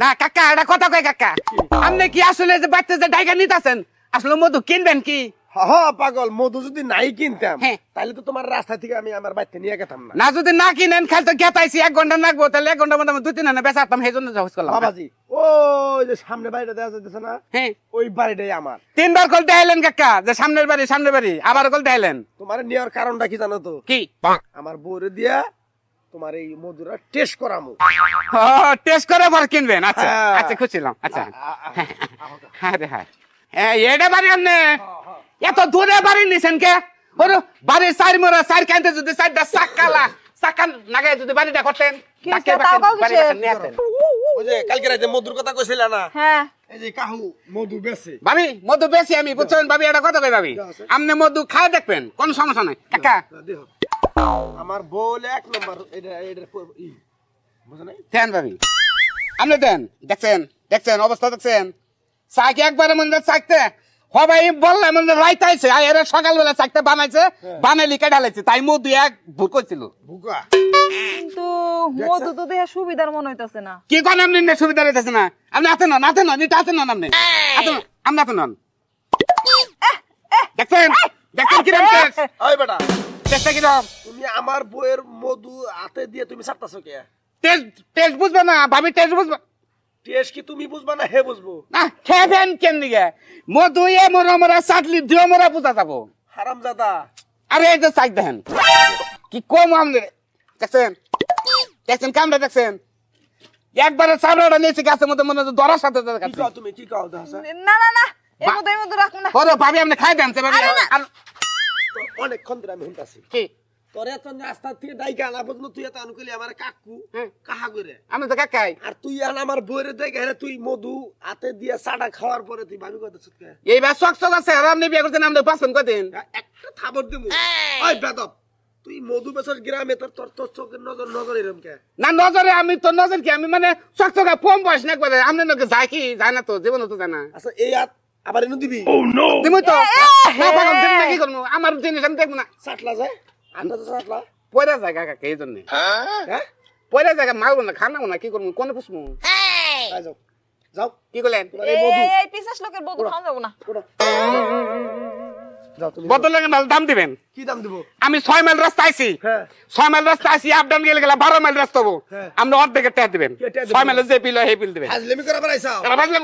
না কাকা এটা কথা কয় কাকা। আপনি কি আসলে যে বাচ্চা যে ডাইকা নিতেছেন আসলে মধু কিনবেন কি? হা হা, পাগল মধু যদি নাই কিনতাম হ্যাঁ। তাহলে তো তোমার রাস্তা থেকে আমি আমার বাচ্চা নিয়ে গেতাম না। না যদি না কিনেন খালি তো গেতাইছি এক ঘণ্টা লাগবো তাহলে এক ঘণ্টা মধ্যে আমি দুই তিন হাজার বেচাতাম সেই জন্য জহজ করলাম বাবাজি ওই যে সামনে বাড়িটা দেওয়া যাচ্ছে না হ্যাঁ। ওই বাড়িটাই আমার। তিনবার কল দেখাইলেন কাকা যে সামনের বাড়ি সামনের বাড়ি আবার কল দেখাইলেন। তোমার নেওয়ার কারণটা কি জানো তো? কি? আমার বউরে দিয়া তোমার এই মধুরা টেস্ট করামু। টেস্ট করে পর কিনবেন। আচ্ছা হ্যাঁ। আচ্ছা খুঁজছিলাম। আচ্ছা। হ্যাঁ রে হ্যাঁ। হ্যাঁ এটা বাড়ি আপনি এত দূরে বাড়ি নিছেন কে? ওর বাড়ি সাইড মোড়া সাইড কাইতে যদি সাইডটা সাকালা সাকান নাগায় যদি বাড়িটা করতেন। ওই যে কালকে রাতে মধুর কথা কইছিল না? হ্যাঁ। এই যে কাহু মধু বেছে। ভাবি মধু বেশি আমি বুঝছেন? ভাবি এটা কথা কই ভাবি? আপনি মধু খায় দেখবেন কোন সমস্যা নাই। কাকা। আমার বউলে এক নম্বর এটা এটা ই বুঝো নাই? দেন ভাবি। আপনি দেন দেখছেন দেখছেন অবস্থা দেখছেন। চাকি একবারে মনে চাকতে সবাই বললাম মনে রাইতে আইছে। আর এরা সকালবেলা চাকতে বানাইছে বানাইলি কে ঢালাইছে। তাই মধু এক ভুল করছিল বুকা কিন্তু মধু তো দেহে সুবিধার মনে হইতাছে না। কি কোন আপনি নে সুবিধা রইতেছে না? আপনি হাতে নন হাতে নন এটা হাতে নন আপনি। নন, আপনি হাতে নন। দেখছেন? দেখছেন কিরম টেস্ট? ওই বেটা। টেস্টটা কিরম? আমার বউয়ের মধু হাতে দিয়ে তুমি চাটতাছো কে? টেস্ট টেস্ট বুঝবে না ভাবি টেস্ট বুঝবে। টেস্ট কি তুমি বুঝবা না হে বুঝব? না খেবেন কেন দিকে মধু এ মোরা মোরা চাটলি দিও মোরা বুঝা যাব। হারাম জাদা আরে এই যে চাক দেখেন। কি কম আমলে দেখছেন? দেখছেন কামটা দেখছেন? একবারে চামড়াটা নিয়েছে গাছের মধ্যে মনে হচ্ছে দরার সাথে কি কও তুমি? কি কও দাসা না না না এর মধ্যে এর মধ্যে রাখব না। ওরে ভাবি আপনি খাই দেন সে ভাবি অনেকক্ষণ ধরে আমি শুনতাছি। কি? তোর এত রাস্তা থেকে ডাইকা আনা পর্যন্ত তুই এত আনুকলি আমার কাকু? হুম। কাহা করে আমি তো কাকাই। আর তুই আন আমার বউরে দেখে হেরে তুই মধু হাতে দিয়ে চাটা খাওয়ার পরে তুই ভাবি সুতকে এইবার আছে আর আপনি বিয়ে করছেন আমাদের পাঁচজন কদিন একটা থাবর দেবো ওই বেদব তুই মধু বেসর গ্রামে তোর তোর তোর চোখের নজর নজর এরম কে? না নজরে আমি তো নজর কি? আমি মানে শখ কম বয়স না একবারে। আপনি নাকি যায় কি? যায় না তো জীবন তো জানা আচ্ছা এই হাত আবার এনে দিবি? তো। এ, না পাগল হে। তুমি কি করব? আমার জিনিস আমি দেখব না। চাটলা যায়। আন্দাজ চাটলা পয়লা জায়গা কাকে এই জন্য? হ্যাঁ? পয়লা জায়গা মারবো না খানাবো না কি করব? কোনে পুষবো? যাও। যাও। কি করলেন? এই পিসাস লোকের বধু খাওয়া যাব না। বদল দাম দিবেন। কি দাম দিব? আমি ছয় মাইল রাস্তা আইছি। হ্যাঁ। ছয় মাইল রাস্তা আইছি আপ ডাউন গেলে গেলে বারো মাইল রাস্তা হব। হ্যাঁ। আপনি অর্ধেকের টাকা দিবেন। কে টাকা দিবেন? ছয় মাইলের যে বিল সেই বিল দিবেন। হাজলেমি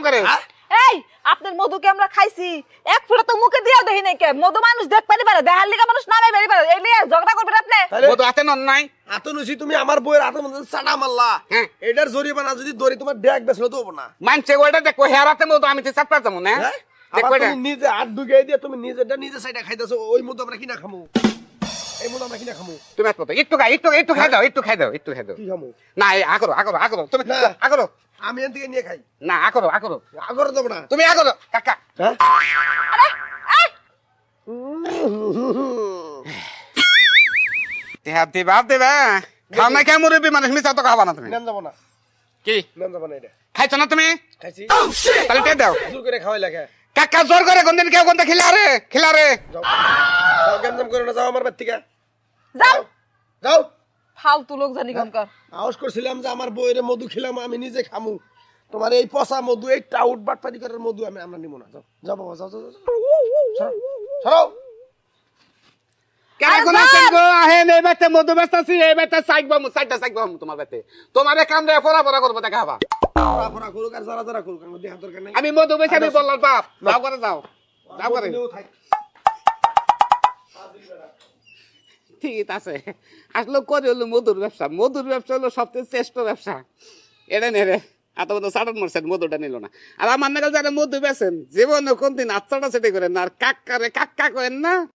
করে হ্যাঁ? এই আপনার মধুকে আমরা খাইছি। এক ফুটা তো মুখে দিয়েও দেখি নাই কে। মধু মানুষ দেখ পারি পারে দেখার লিগা মানুষ নামে বেরি পারে। এই লিয়ে ঝগড়া করবেন আপনি? মধু হাতে নন নাই। হাতে নুসি তুমি আমার বইয়ের হাতের মধ্যে চাটা মারলা। হ্যাঁ। এটার জরিমানা যদি দড়ি তোমার ড্যাগ বেসলো তো হব না। মানছে ওইটা দেখো হেরাতে মধু আমি তো চাপা যাব না? তুমি নিজে হাত ঢুকিয়ে দিয়ে তুমি নিজেরটা নিজে সাইডে খাইতেছো ওই আমরা কিনা খামু? এই আমরা কিনা খামু? তুমি আসব তো। একটু খাই একটু একটু খাই দাও একটু খাই দাও একটু খাই দাও। কি খামু? না এই আগরো আগরো আগরো তুমি আগরো আমি এন থেকে নিয়ে খাই। না আগরো আগরো আগর দেবো না। তুমি আগরো কাকা। দেহা দিবা দিবা। খাও না খেয়ে মুরব্বী মানুষ মিশা তো খাবা না তুমি। নেন যাব না। কি? নেন যাব না খাইছো না তুমি? খাইছি। তাহলে দাও। জোর করে খাওয়াই লাগে। কাকা জোর করে কোনদিন কেউ কোনটা খিলা রে খিলা রে যাও যাও গেমজাম করে না যাও আমার বাড়ি থেকে। যাও। যাও। ফালতু লোক জানি কোনকার আওয়াজ করছিলাম যে আমার বইয়ের মধু খেলাম আমি নিজে খামু। তোমার এই পচা মধু এই টাউট বাটপাটি করার মধু আমি আমরা নিব না। যাও যাও বাবা যাও যাও সরো, কেন কোন বেতে মধু এই বেতে সাইডটা তোমার বেতে তোমারে কাম রে ফরা ফরা করব দেখা হবা ফোড়া ফোড়া করুক আর যারা যারা করুক আমার দেখার দরকার নাই। আমি মধু বেচে আমি বললাম বাপ যাও করে যাও। যাও করে ঠিক আছে। আসলে করে হলো মধুর ব্যবসা। মধুর ব্যবসা হলো সবচেয়ে শ্রেষ্ঠ ব্যবসা। এটা নে রে। এত বড় সাড়ন মারছেন মধুটা নিল না। আর আমার নাগাল যারা মধু বেছেন জীবনে কোনদিন আচ্ছাটা সেটি করেন না। আর কাক্কা রে কাক্কা করেন না।